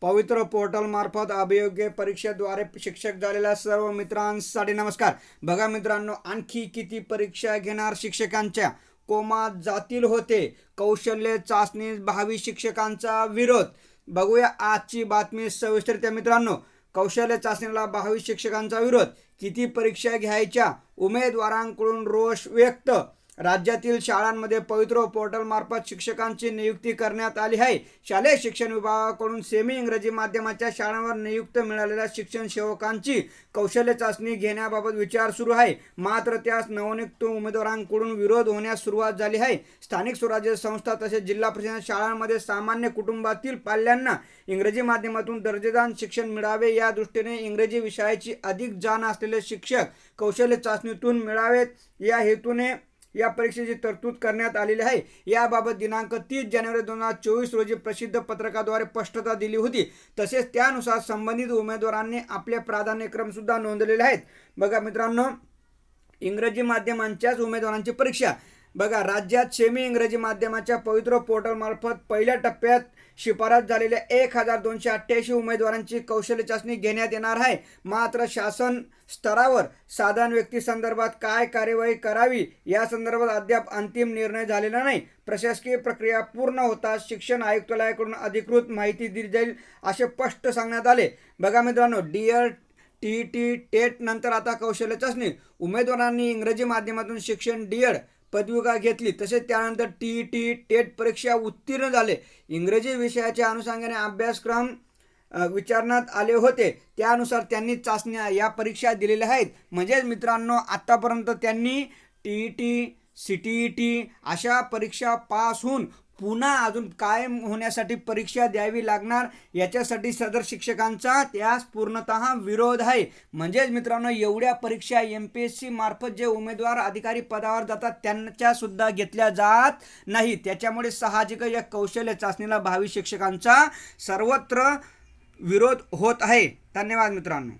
पवित्र पोर्टल मार्फत अभियोग्य परीक्षेद्वारे शिक्षक झालेल्या सर्व मित्रांसाठी नमस्कार. बघा मित्रांनो आणखी किती परीक्षा घेणार शिक्षकांच्या? कोमात जातील होते. कौशल्य चाचणी भावी शिक्षकांचा विरोध. बघूया आजची बातमी सविस्तरत्या मित्रांनो. कौशल्य चाचणीला भावी शिक्षकांचा विरोध. किती परीक्षा घ्यायच्या? उमेदवारांकडून रोष व्यक्त. राज्यातील शाळांमध्ये पवित्र पोर्टल मार्फत शिक्षकांची नियुक्ती करण्यात आली आहे. शालेय शिक्षण विभागाकडून सेमी इंग्रजी माध्यमाच्या शाळांवर नियुक्त मिळालेल्या शिक्षण सेवकांची कौशल्य चाचणी घेण्याबाबत विचार सुरू आहे. मात्र त्यास नवनियुक्त उमेदवारांकडून विरोध होण्यास सुरुवात झाली आहे. स्थानिक स्वराज्य संस्था तसेच जिल्हा परिषद शाळांमध्ये सामान्य कुटुंबातील पाल्यांना इंग्रजी माध्यमातून दर्जेदार शिक्षण मिळावे या दृष्टीने इंग्रजी विषयाची अधिक जाण असलेले शिक्षक कौशल्य चाचणीतून मिळावेत. या हेतूने या परीक्षेची तरतूद करण्यात आलेली आहे. याबाबत दिनांक तीस जानेवारी दोन हजार चोवीस रोजी प्रसिद्ध पत्रकाद्वारे स्पष्टता दिली होती. तसेच त्यानुसार संबंधित उमेदवारांनी आपले प्राधान्यक्रम सुद्धा आहेत. बघा मित्रांनो इंग्रजी माध्यमांच्याच उमेदवारांची परीक्षा. बघा राज्यात सेमी इंग्रजी माध्यमाच्या पवित्र पोर्टलमार्फत पहिल्या टप्प्यात शिफारस झालेल्या एक हजार दोनशे अठ्ठ्याऐंशी उमेदवारांची कौशल्य चाचणी घेण्यात येणार आहे. मात्र शासन स्तरावर साधारण व्यक्ती संदर्भात काय कार्यवाही करावी या संदर्भात अद्याप अंतिम निर्णय झालेला नाही. प्रशासकीय प्रक्रिया पूर्ण होताच शिक्षण आयुक्तालयाकडून अधिकृत माहिती दिली जाईल असे स्पष्ट सांगण्यात आले. बघा मित्रांनो डिअर टी टी टेट नंतर आता कौशल्य चाचणी. उमेदवारांनी इंग्रजी माध्यमातून शिक्षण डीएड पदविका घेतली. तसेच त्यानंतर टी टी टेट परीक्षा उत्तीर्ण झाले. इंग्रजी विषयाच्या अनुषंगाने अभ्यासक्रम विचारण्यात आले होते. त्यानुसार त्यांनी चाचण्या या परीक्षा दिलेल्या आहेत. म्हणजेच मित्रांनो आत्तापर्यंत त्यांनी T T C T T अशा परीक्षा पास होऊन पुन्हा अजून कायम होण्यासाठी परीक्षा द्यावी लागणार याच्यासाठी सदर शिक्षकांचा त्यास पूर्णतः विरोध आहे. म्हणजेच मित्रांनो एवढ्या परीक्षा एम पी एस सी मार्फत जे उमेदवार अधिकारी पदावर जातात त्यांच्या सुद्धा घेतल्या जात नाही त्याच्यामुळे साहजिक या कौशल्य चाचणीला भावी शिक्षकांचा सर्वत्र विरोध होत आहे. धन्यवाद मित्रांनो.